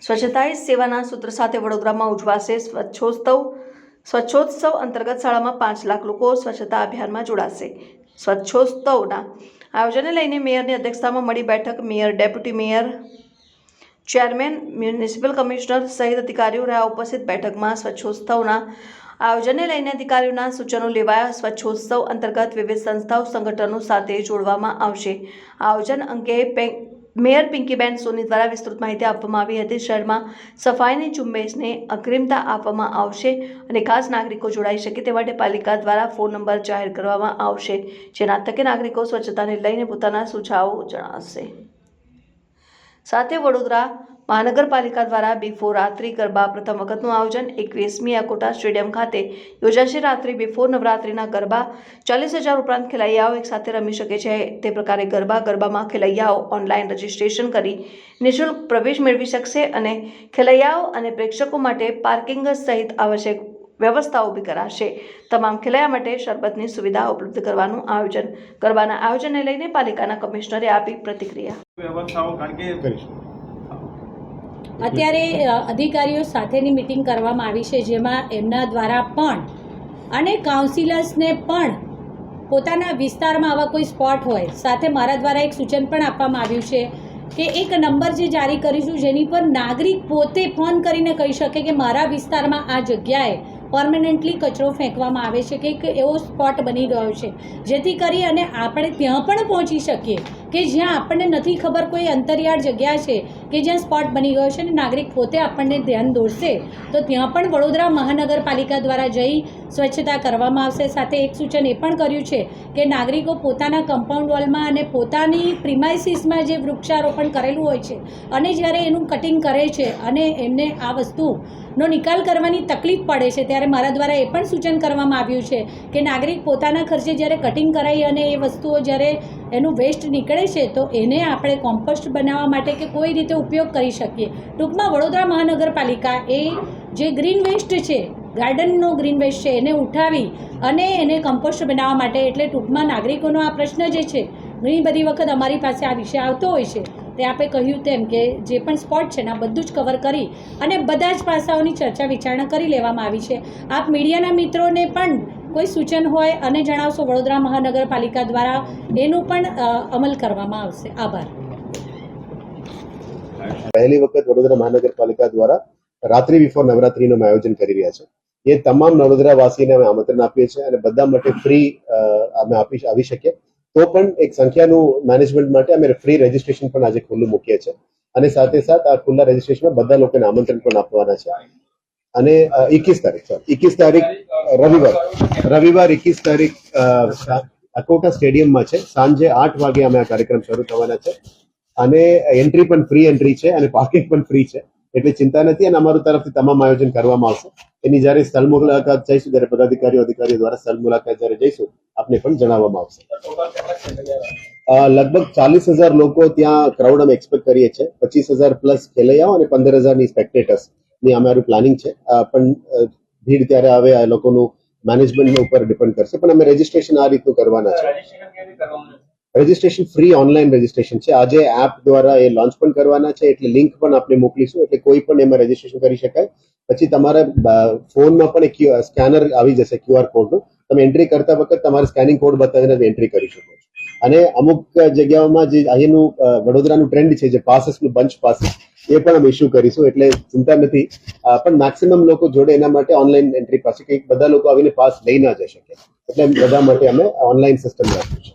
સ્વચ્છતા સેવાના સૂત્ર સાથે વડોદરામાં ઉજવાશે સ્વચ્છોત્સવ. સ્વચ્છોત્સવ અંતર્ગત શાળામાં પાંચ લાખ લોકો સ્વચ્છતા અભિયાનમાં જોડાશે. સ્વચ્છોત્સવના આયોજનને લઈને મેયરની અધ્યક્ષતામાં મળી બેઠક mayor, deputy mayor, chairman, municipal commissioner સહિત અધિકારીઓ રહ્યા ઉપસ્થિત. બેઠકમાં સ્વચ્છોત્સવના આયોજનને લઈને અધિકારીઓના સૂચનો લેવાયા. સ્વચ્છોત્સવ અંતર્ગત વિવિધ સંસ્થાઓ, સંગઠનો સાથે જોડવામાં આવશે. આયોજન અંગે મેયર પિંકીબેન સોની દ્વારા વિસ્તૃત માહિતી આપવામાં આવી હતી. શહેરમાં સફાઈની ઝુંબેશને અગ્રિમતા આપવામાં આવશે અને ખાસ નાગરિકો જોડાઈ શકે તે માટે પાલિકા દ્વારા ફોન નંબર જાહેર કરવામાં આવશે, જેના તકે નાગરિકો સ્વચ્છતાને લઈને પોતાના સુઝાવો જણાવશે. સાથે વડોદરા મહાનગરપાલિકા દ્વારા બિફોર રાત્રિ ગરબા પ્રથમ વખતનું આયોજન એકવીસમી અકોટા સ્ટેડિયમ ખાતે યોજાશે. રાત્રિ બિફોર નવરાત્રિના ગરબા ચાલીસ હજાર ઉપરાંત ખેલૈયાઓ એકસાથે રમી શકે છે. તે પ્રકારે ગરબા ગરબામાં ખેલૈયાઓ ઓનલાઈન રજીસ્ટ્રેશન કરી નિઃશુલ્ક પ્રવેશ મેળવી શકશે અને ખેલૈયાઓ અને પ્રેક્ષકો માટે પાર્કિંગ સહિત આવશ્યક વ્યવસ્થા ઊભી કરાશે. તમામ ખેલૈયા માટે શરબતની સુવિધા ઉપલબ્ધ કરવાનું આયોજન. ગરબાના આયોજનને લઈને પાલિકાના કમિશનરે આપી પ્રતિક્રિયા. વ્યવસ્થાઓ કારણ કે કરીશું અત્યારે અધિકારીઓ સાથેની મિટિંગ કરવામાં આવી છે જેમાં એમના દ્વારા પણ અને કાઉન્સિલર્સને પણ પોતાના વિસ્તારમાં આવા કોઈ સ્પોટ હોય સાથે મારા દ્વારા એક સૂચન પણ આપવામાં આવ્યું છે કે એક નંબર જે જારી કરીશું જેની પર નાગરિક પોતે ફોન કરીને કહી શકે કે મારા વિસ્તારમાં આ જગ્યાએ પરમનન્ટલી કચરો ફેંકવામાં આવે છે કે એક એવો સ્પોટ બની ગયો છે જેથી કરી અને આપણે ત્યાં પણ પહોંચી શકીએ. કે જ્યાં આપણને નથી ખબર કોઈ અંતરિયાળ જગ્યા છે, કે જ્યાં સ્પોટ બની ગયો છે અને નાગરિક પોતે આપણને ધ્યાન દોરશે, તો ત્યાં પણ વડોદરા મહાનગરપાલિકા દ્વારા જઈ સ્વચ્છતા કરવામાં આવશે. સાથે એક સૂચન એ પણ કર્યું છે કે નાગરિકો પોતાના કમ્પાઉન્ડ વોલમાં અને પોતાની પ્રિમાઇસીસમાં જે વૃક્ષારોપણ કરેલું હોય છે અને જ્યારે એનું કટિંગ કરે છે અને એમને આ વસ્તુનો નિકાલ કરવાની તકલીફ પડે છે, ત્યારે મારા દ્વારા એ પણ સૂચન કરવામાં આવ્યું છે કે નાગરિક પોતાના ખર્ચે જ્યારે કટિંગ કરાવી અને એ વસ્તુઓ જ્યારે એનું વેસ્ટ નીકળે છે, તો એને આપણે કોમ્પોસ્ટ બનાવવા માટે કે કોઈ રીતે ઉપયોગ કરી શકીએ. ટૂંકમાં વડોદરા મહાનગરપાલિકા એ જે ગ્રીન વેસ્ટ છે ગાર્ડનનો ગ્રીન વેસ્ટ છે, એને ઉઠાવી અને એને કમ્પોસ્ટ બનાવવા માટે, એટલે ટૂંકમાં નાગરિકોનો આ પ્રશ્ન જે છે, ઘણી બધી વખત અમારી પાસે આ વિષય આવતો હોય છે. તે આપણે કહ્યું તેમ કે જે પણ સ્પોટ છે ને, આ બધું જ કવર કરી અને બધા જ પાસાઓની ચર્ચા વિચારણા કરી લેવામાં આવી છે. આપ મીડિયાના મિત્રોને પણ કોઈ સૂચન હોય અને જણાવશો વડોદરા મહાનગરપાલિકા દ્વારા, એનું પણ અમલ કરવામાં આવશે. આભાર. પહેલી વખત વડોદરા મહાનગરપાલિકા દ્વારા રાત્રિ બિફોર નવરાત્રીનું આયોજન કરી રહ્યા છે એ તમામ વડોદરા વાસીને અમે આમંત્રણ આપીએ છીએ અને બધા માટે ફ્રી અમે આપી આવી શકીએ. તો પણ એક સંખ્યાનું મેનેજમેન્ટ માટે અમે ફ્રી રજીસ્ટ્રેશન પણ આજે ખુલ્લું મૂકીએ છીએ. અને સાથે સાથ આ ખુલ્લા રજીસ્ટ્રેશનમાં બધા લોકોને આમંત્રણ પણ આપવાના છે. અને એકવીસ તારીખ એકવીસ તારીખ રવિવાર. રવિવાર એકવીસ તારીખ અકોટા સ્ટેડિયમમાં છે. સાંજે આઠ વાગે અમે આ કાર્યક્રમ શરૂ થવાના છે. અને એન્ટ્રી પણ ફ્રી એન્ટ્રી છે અને પાર્કિંગ પણ ફ્રી છે. એટલે ચિંતા નથી અને અમારું તરફથી તમામ આયોજન કરવામાં આવશે. એની જ્યારે સ્થળ મુલાકાત જઈશું ત્યારે પદાધિકારીઓ, અધિકારીઓ દ્વારા સ્થળ મુલાકાત જ્યારે જઈશું, આપને પણ જણાવવામાં આવશે. લગભગ ચાલીસ હજાર લોકો ત્યાં ક્રાઉડ અમે એક્સપેક્ટ કરીએ છીએ. પચીસ હજાર પ્લસ ખેલૈયાઓ અને પંદર હજારની સ્પેક્ટેટર્સની અમારું પ્લાનિંગ છે. પણ ભીડ ત્યારે આવે આ લોકોનું મેનેજમેન્ટ ઉપર ડિપેન્ડ કરશે. પણ અમે રજીસ્ટ્રેશન આ રીતનું કરવાના છે? રજીસ્ટ્રેશન ફ્રી ઓનલાઈન રજીસ્ટ્રેશન છે. આજે એપ દ્વારા એ લોન્ચ પણ કરવાના છે એટલે લિંક પણ આપણે મોકલીશું. એટલે કોઈ પણ એમાં રજીસ્ટ્રેશન કરી શકાય. પછી તમારા ફોનમાં પણ એક સ્કેનર આવી જશે ક્યુઆર કોડનું તમે એન્ટ્રી કરતા વખત તમારે સ્કેનિંગ કોડ બતાવીને એન્ટ્રી કરી શકો છો. અને અમુક જગ્યાઓમાં જે અહીંનું વડોદરાનું ટ્રેન્ડ છે જે પાસીસનું બંચ પાસીસ એ પણ અમે ઇસ્યુ કરીશું, એટલે ચિંતા નથી. પણ મેક્સિમમ લોકો જોડે એના માટે ઓનલાઈન એન્ટ્રી પાસે કે બધા લોકો આવીને પાસ લઈ ના જઈ શકે. એટલે બધા માટે અમે ઓનલાઈન સિસ્ટમ રાખ્યું છે